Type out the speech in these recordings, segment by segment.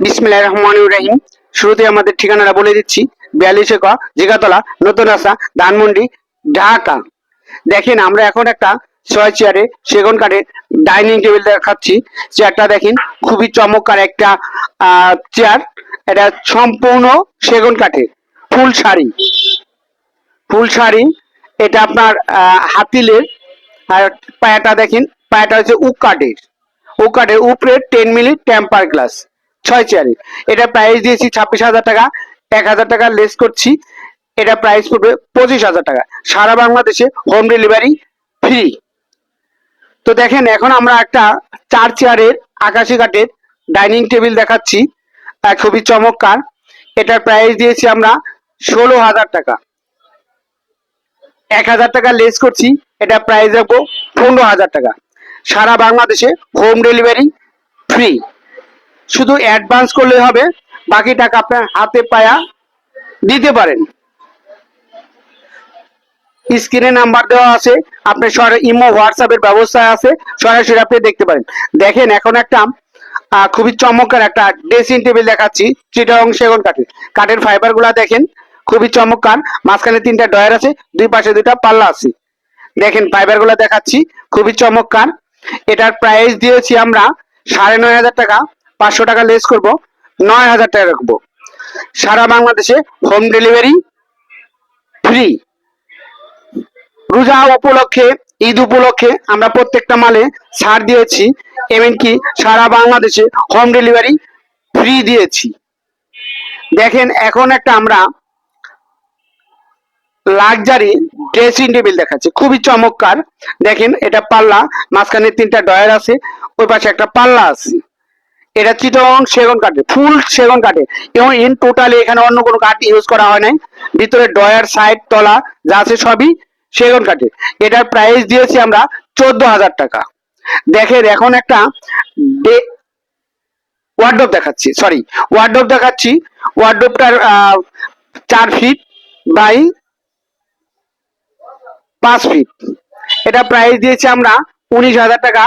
বিসমিল্লাহ রহমান রাহিম। শুরুতে আমাদের ঠিকানাটা বলে দিচ্ছি। বিয়াল্লিশ ক, জিগাতলা নতুন রাস্তা ধানমন্ডি, ঢাকা। দেখেন, আমরা এখন একটা ছয় চেয়ারে সেগুন কাঠের ডাইনিং টেবিল দেখাচ্ছি। চেয়ারটা দেখেন, খুবই চমৎকার একটা চেয়ার। এটা সম্পূর্ণ সেগুন কাঠের, ফুল শাড়ি। ফুল শাড়ি, এটা আপনার হাতিলের, আর পায়াটা দেখেন, পায়াটা হচ্ছে উক কাঠের। উক কাঠের উপরে টেন মিনিট টেম্পার গ্লাস। ছয় চেয়ারে। এটা প্রাইস দিয়েছি ছাব্বিশ হাজার টাকা। এক হাজার টাকা লেস করছি। এটা প্রাইস পড়বে পঁচিশ হাজার টাকা। সারা বাংলাদেশে হোম ডেলিভারি ফ্রি তো দেখেন, এখন আমরা একটা চার চেয়ারের আকাশি কাঠের ডাইনিং টেবিল দেখাচ্ছি। খুবই চমৎকার। এটার প্রাইস দিয়েছি আমরা ষোলো হাজার টাকা। এক হাজার টাকা লেস করছি। এটা প্রাইস রাখব পনেরো হাজার টাকা। সারা বাংলাদেশে হোম ডেলিভারি ফ্রি শুধু অ্যাডভান্স করলে হবে, বাকি টাকা আপনার হাতে পায়া দিতে পারেন। স্ক্রিনে নাম্বার দেওয়া আছে আপনি ইমো হোয়াটসঅ্যাপের ব্যবস্থা আছে, সরাসরি আপনি দেখতে পারেন। দেখেন এখন একটা খুবই চমৎকার একটা ড্রেসিং টেবিল দেখাচ্ছি চিটাং সেগুন কাঠের। কাঠের ফাইবারগুলা দেখেন, খুবই চমৎকার। মাঝখানে তিনটা ডয়ার আছে, দুই পাশে দুইটা পাল্লা আছে। দেখেন ফাইবারগুলা দেখাচ্ছি, খুবই চমৎকার। এটার প্রাইস দিয়েছি আমরা সাড়ে নয় হাজার টাকা। পাঁচশো টাকা লেস করব, নয় হাজার টাকা রাখব। সারা বাংলাদেশে হোম ডেলিভারি ফ্রি রোজা উপলক্ষে, ঈদ উপলক্ষে আমরা প্রত্যেকটা মালে ছাড় দিয়েছি, এমনকি সারা বাংলাদেশে হোম ডেলিভারি ফ্রি দিয়েছি। দেখেন, এখন একটা আমরা লাক্সারি ড্রেসিং টেবিল দেখাচ্ছি। খুবই চমৎকার। দেখেন, এটা পাল্লা, মাঝখানে তিনটা ডয়ার আছে, ওই পাশে একটা পাল্লা আছে। এটা চিটং সেগুন কাঠে, ফুল সেগুন কাঠে। এবং ইন টোটালি এখানে অন্য কোনো কাঠ ইউজ করা হয় নাই। ভিতরে ডয়ার সাইড, তলা যা আছে সবই সেগুন কাঠে। এটার প্রাইস দিয়েছি আমরা চোদ্দ হাজার টাকা। দেখেন, এখন একটা ওয়ার্ডরোব দেখাচ্ছি সরি ওয়ার্ডরোব দেখাচ্ছি। ওয়ার্ডরোবটার চার ফিট বাই পাঁচ ফিট এটা প্রাইস দিয়েছি আমরা উনিশ হাজার টাকা।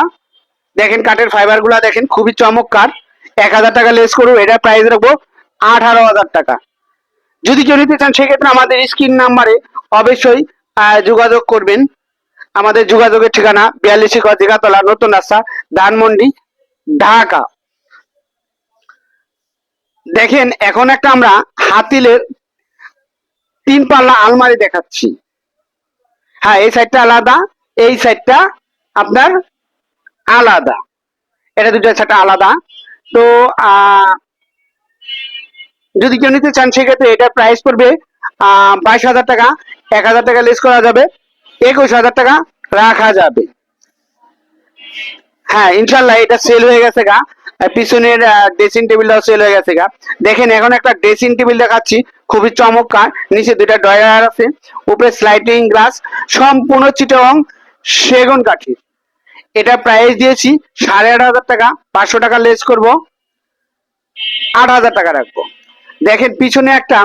দেখেন, কাঠের ফাইবারগুলা দেখেন, খুবই চমৎকার। এক হাজার টাকা লেস করব এটা প্রাইস রাখব আঠারো হাজার টাকা। যদি কেউ নিতে চান, সেক্ষেত্রে আমাদের স্ক্রিন নাম্বারে অবশ্যই যোগাযোগ করবেন। আমাদের যোগাযোগের ঠিকানা বিয়াল্লিশ দিঘাতলা নতুন রাস্তা, ধানমন্ডি, ঢাকা। দেখেন, এখন একটা আমরা হাতিলের তিন পাল্লা আলমারি দেখাচ্ছি। হ্যাঁ এই সাইডটা আলাদা, এই সাইডটা আপনার আলাদা। এটা দুটো সাইডটা আলাদা। তো যদি কেউ নিতে চান, সেক্ষেত্রে এটার প্রাইস পড়বে বাইশ হাজার টাকা। এক হাজার টাকা লেস করা যাবে, একুশ হাজার টাকা রাখা যাবে। হ্যাঁ ইনশাল্লাহ এটা সেল হয়ে গেছে গা। পিছনের ড্রেসিং টেবিলটাও সেল হয়ে গেছে গা। দেখেন, এখন একটা ড্রেসিং টেবিল দেখাচ্ছি, খুবই চমৎকার। নিচে দুইটা ডয়ার আছে, উপরে স্লাইডিং গ্লাস সম্পূর্ণ চিটং সেগুন কাঠের এটা প্রাইস দিয়েছি সাড়ে আট হাজার টাকা। পাঁচশো টাকা লেস করব। আট হাজার টাকা রাখব। দেখেন পিছনে একটা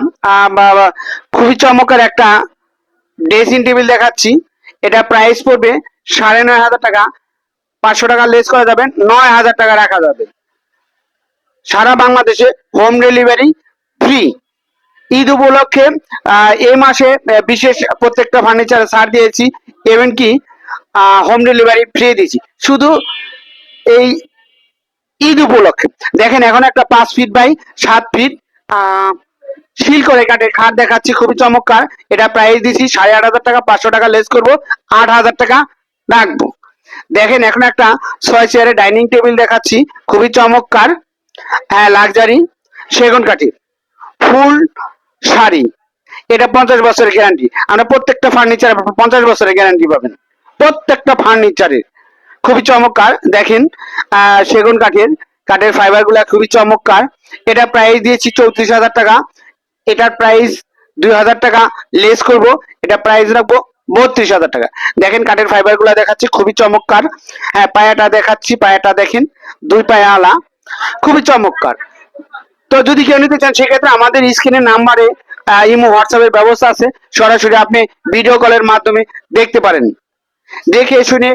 খুবই চমৎকার একটা ড্রেসিং টেবিল দেখাচ্ছি। এটা প্রাইস পড়বে সাড়ে নয় হাজার টাকা। পাঁচশো টাকা লেস করা যাবে, নয় হাজার টাকা রাখা যাবে। সারা বাংলাদেশে হোম ডেলিভারি ফ্রি ঈদ উপলক্ষে এই মাসে বিশেষ প্রত্যেকটা ফার্নিচার ছাড় দিয়েছি। এমনকি হোম ডেলিভারি ফ্রি দিয়েছি। শুধু এই ঈদ উপলক্ষে। দেখেন, এখন একটা পাঁচ ফিট বাই সাত ফিট শিল করে কাটে খাট দেখাচ্ছি, খুবই চমৎকার। এটা প্রাইস দিচ্ছি সাড়ে আট হাজার টাকা, পাঁচশো টাকা লেস করব, আট হাজার টাকা রাখব। দেখেন, এখন একটা ছয় চেয়ারে ডাইনিং টেবিল দেখাচ্ছি, খুবই চমৎকার। হ্যাঁ লাক্সারি সেগুন কাঠের ফুল শাড়ি। এটা পঞ্চাশ বছরের গ্যারান্টি আমরা প্রত্যেকটা ফার্নিচার পঞ্চাশ বছরের গ্যারান্টি পাবেন। প্রত্যেকটা ফার্নিচারের খুবই চমৎকার। দেখেন সেগুন কাঠের কাঠের ফাইবারগুলা খুবই চমৎকার। এটা প্রাইস দিয়েছি চৌত্রিশ হাজার টাকা। এটার প্রাইস দুই হাজার টাকা। লেস করব এটা প্রাইস রাখব বত্রিশ হাজার টাকা। দেখেন, কাঠের ফাইবারগুলা দেখাচ্ছি, খুবই চমৎকার। হ্যাঁ পায়াটা দেখাচ্ছি, পায়াটা দেখেন, দুই পায়া আলা। খুবই চমৎকার। তো যদি কেউ নিতে চান, সেক্ষেত্রে আমাদের স্ক্রিনের নাম্বারে ইমো, হোয়াটসঅ্যাপের ব্যবস্থা আছে। সরাসরি আপনি ভিডিও কলের মাধ্যমে দেখতে পারেন। দেখে শুনে